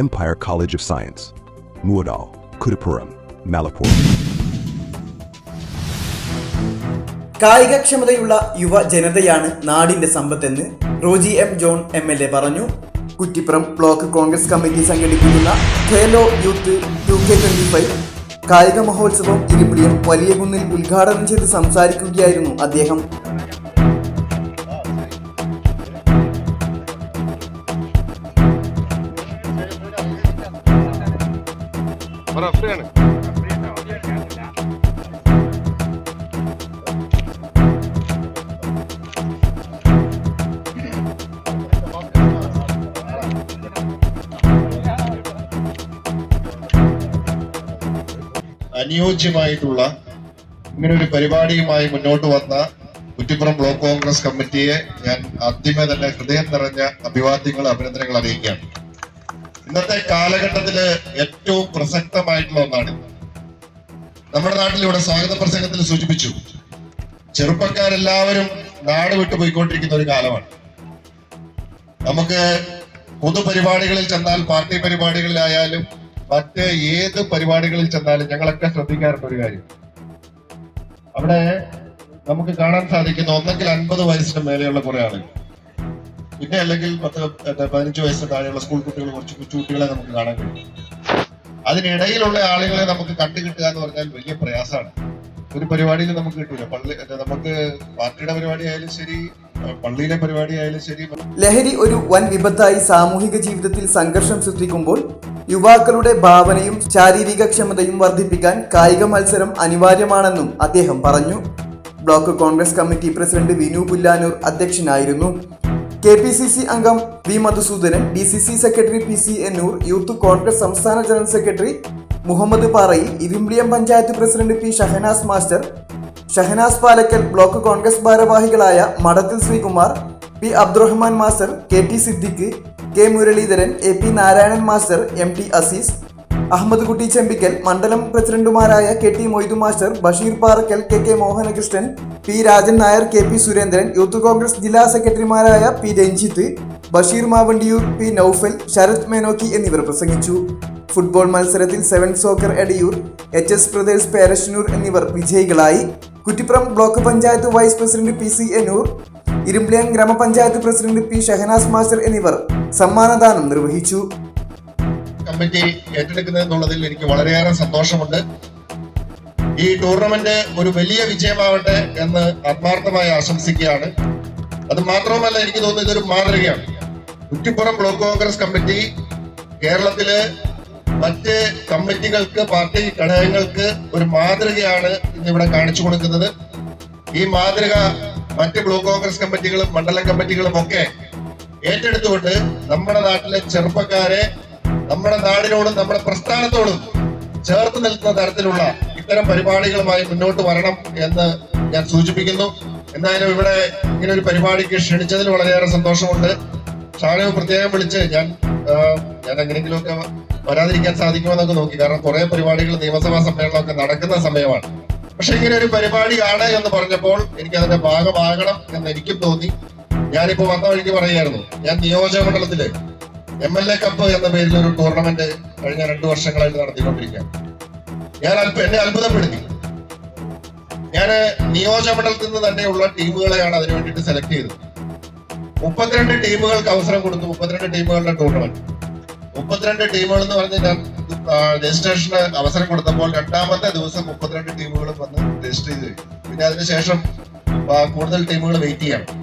Empire College of Science. Muadal, Kudapuram, Malapur. കായികക്ഷമതയുള്ള യുവ ജനതയാണ് നാടിന്റെ സമ്പത്തെന്ന് Roji M John M L A പറഞ്ഞു Kuttippuram block Congress committee സംഘടിപ്പിക്കുന്ന Khelo youth two K twenty five കായിക മഹോത്സവം ഇരിപ്പിടിയം വലിയ കുന്നിൽ ഉദ്ഘാടനം ചെയ്ത് സംസാരിക്കുകയായിരുന്നു അദ്ദേഹം റഫറിയാണ് അനുയോജ്യമായിട്ടുള്ള ഇങ്ങനെ ഒരു പരിപാടിയുമായി മുന്നോട്ട് വന്ന കുറ്റിപ്പുറം ബ്ലോക്ക് കോൺഗ്രസ് കമ്മിറ്റിയെ ഞാൻ ആദ്യമേ തന്നെ ഹൃദയം നിറഞ്ഞ അഭിവാദ്യങ്ങൾ അഭിനന്ദനങ്ങൾ അറിയിക്കുകയാണ്. ഇന്നത്തെ കാലഘട്ടത്തിൽ ഏറ്റവും പ്രസക്തമായിട്ടുള്ള ഒന്നാണ്. നമ്മുടെ നാട്ടിൽ ഇവിടെ സ്വാഗത പ്രസംഗത്തിൽ സൂചിപ്പിച്ചു ചെറുപ്പക്കാരെല്ലാവരും നാട് വിട്ടു പോയിക്കൊണ്ടിരിക്കുന്ന ഒരു കാലമാണ്. നമുക്ക് പൊതുപരിപാടികളിൽ ചെന്നാൽ പാർട്ടി പരിപാടികളിലായാലും മറ്റ് ഏത് പരിപാടികളിൽ ചെന്നാലും ഞങ്ങളൊക്കെ ശ്രദ്ധിക്കാറുണ്ട് ഒരു കാര്യം. അവിടെ നമുക്ക് കാണാൻ സാധിക്കുന്ന ഒന്നെങ്കിൽ അൻപത് വയസ്സിന് മേലെയുള്ള കുറെ ആളുകൾ. പിന്നെ അല്ലെങ്കിൽ പത്ത് പതിനഞ്ച് വയസ്സിന് താഴെയുള്ള സ്കൂൾ കുട്ടികൾ കുറച്ച് കുട്ടികളെ നമുക്ക് കാണാൻ കഴിയും. അതിനിടയിലുള്ള ആളുകളെ നമുക്ക് കണ്ടുകിട്ടുക എന്ന് പറഞ്ഞാൽ വലിയ പ്രയാസമാണ്. ഒരു പരിപാടിയിൽ നമുക്ക് കിട്ടൂല. പള്ളി നമുക്ക് പാർട്ടിയുടെ പരിപാടി ആയാലും ശരി പള്ളിയിലെ പരിപാടി ആയാലും ശരി ലഹരി ഒരു വൻ വിപത്തായി സാമൂഹിക ജീവിതത്തിൽ സംഘർഷം സൃഷ്ടിക്കുമ്പോൾ യുവാക്കളുടെ ഭാവനയും ശാരീരിക ക്ഷമതയും വർദ്ധിപ്പിക്കാൻ കായിക മത്സരം അനിവാര്യമാണെന്നും അദ്ദേഹം പറഞ്ഞു. Block Congress committee president Vinu Pullanur അധ്യക്ഷനായിരുന്നു. കെ പി സി സി അംഗം V Madhusoodanan D C C secretary P C Ennur youth Congress സംസ്ഥാന general secretary Muhammad Parayil Irumbiliyam panchayat president P Shahanas master Shahanas Palakkal block Congress ഭാരവാഹികളായ Madathil Sreekumar P Abdurahman master K T Siddique K Muraleedharan A P Narayanan master M T Azeez Ahammed Kutty Chembikkal മണ്ഡലം പ്രസിഡന്റുമാരായ K T Moidu master Basheer Parakkal K K Mohanakrishnan P Rajan Nair K P Surendran youth Congress ജില്ലാ സെക്രട്ടറിമാരായ P Ranjith Basheer Mavandiyur P Noufal Sarath Menokki എന്നിവർ പ്രസംഗിച്ചു. Football മത്സരത്തിൽ seven soccer Edayur H S brothers Perassannur എന്നിവർ വിജയികളായി. Kuttippuram block panchayat vice president P C Ennur Irimbiliyam ഗ്രാമപഞ്ചായത്ത് president P Shahnaz master എന്നിവർ സമ്മാനദാനം നിർവഹിച്ചു. കമ്മിറ്റി ഏറ്റെടുക്കുന്നത് എന്നുള്ളതിൽ എനിക്ക് വളരെയേറെ സന്തോഷമുണ്ട്. ഈ ടൂർണമെന്റ് ഒരു വലിയ വിജയമാവട്ടെ എന്ന് ആത്മാർത്ഥമായി ആശംസിക്കുകയാണ്. അത് മാത്രവുമല്ല എനിക്ക് തോന്നുന്നു ഇതൊരു മാതൃകയാണ്. കുറ്റിപ്പുറം ബ്ലോക്ക് കോൺഗ്രസ് കമ്മിറ്റി കേരളത്തിൽ മറ്റ് കമ്മിറ്റികൾക്ക് പാർട്ടി ഘടകങ്ങൾക്ക് ഒരു മാതൃകയാണ് ഇന്ന് ഇവിടെ കാണിച്ചു കൊടുക്കുന്നത്. ഈ മാതൃക മറ്റ് ബ്ലോക്ക് കോൺഗ്രസ് കമ്മിറ്റികളും മണ്ഡലം കമ്മിറ്റികളും ഒക്കെ ഏറ്റെടുത്തുകൊണ്ട് നമ്മുടെ നാട്ടിലെ ചെറുപ്പക്കാരെ നമ്മുടെ നാടിനോടും നമ്മുടെ പ്രസ്ഥാനത്തോടും ചേർത്ത് നിൽക്കുന്ന തരത്തിലുള്ള ഇത്തരം പരിപാടികളുമായി മുന്നോട്ട് വരണം എന്ന് ഞാൻ സൂചിപ്പിക്കുന്നു. എന്തായാലും ഇവിടെ ഇങ്ങനെ ഒരു പരിപാടിക്ക് ക്ഷണിച്ചതിൽ വളരെയേറെ സന്തോഷമുണ്ട്. ഷാനു പ്രത്യേകം വിളിച്ച് ഞാൻ ഞാൻ എങ്ങനെയെങ്കിലുമൊക്കെ വരാതിരിക്കാൻ സാധിക്കുമെന്നൊക്കെ നോക്കി. കാരണം കുറെ പരിപാടികൾ നിയമസഭാ സമ്മേളനമൊക്കെ നടക്കുന്ന സമയമാണ്. പക്ഷെ ഇങ്ങനെ ഒരു പരിപാടിയാണ് എന്ന് പറഞ്ഞപ്പോൾ എനിക്ക് അതിന്റെ ഭാഗമാകണം എന്ന് എനിക്കും തോന്നി. ഞാനിപ്പോ വന്ന വഴിക്ക് പറയുകയായിരുന്നു. ഞാൻ നിയോജക മണ്ഡലത്തിൽ എം എൽ എ കപ്പ് എന്ന പേരിൽ ഒരു ടൂർണമെന്റ് കഴിഞ്ഞ രണ്ടു വർഷങ്ങളായിട്ട് നടത്തിക്കൊണ്ടിരിക്കുകയാണ്. ഞാൻ എന്നെ അത്ഭുതപ്പെടുത്തി. ഞാൻ നിയോജക മണ്ഡലത്തിൽ നിന്ന് തന്നെയുള്ള ടീമുകളെയാണ് അതിനു വേണ്ടിയിട്ട് സെലക്ട് ചെയ്തത്. മുപ്പത്തിരണ്ട് ടീമുകൾക്ക് അവസരം കൊടുത്തു. മുപ്പത്തിരണ്ട് ടീമുകളുടെ ടൂർണമെന്റ് മുപ്പത്തിരണ്ട് ടീമുകൾ എന്ന് പറഞ്ഞ് ഞാൻ രജിസ്ട്രേഷന് അവസരം കൊടുത്തപ്പോൾ രണ്ടാമത്തെ ദിവസം മുപ്പത്തിരണ്ട് ടീമുകൾ വന്ന് രജിസ്റ്റർ ചെയ്തു. പിന്നെ അതിനുശേഷം കൂടുതൽ ടീമുകൾ വെയിറ്റ് ചെയ്യണം.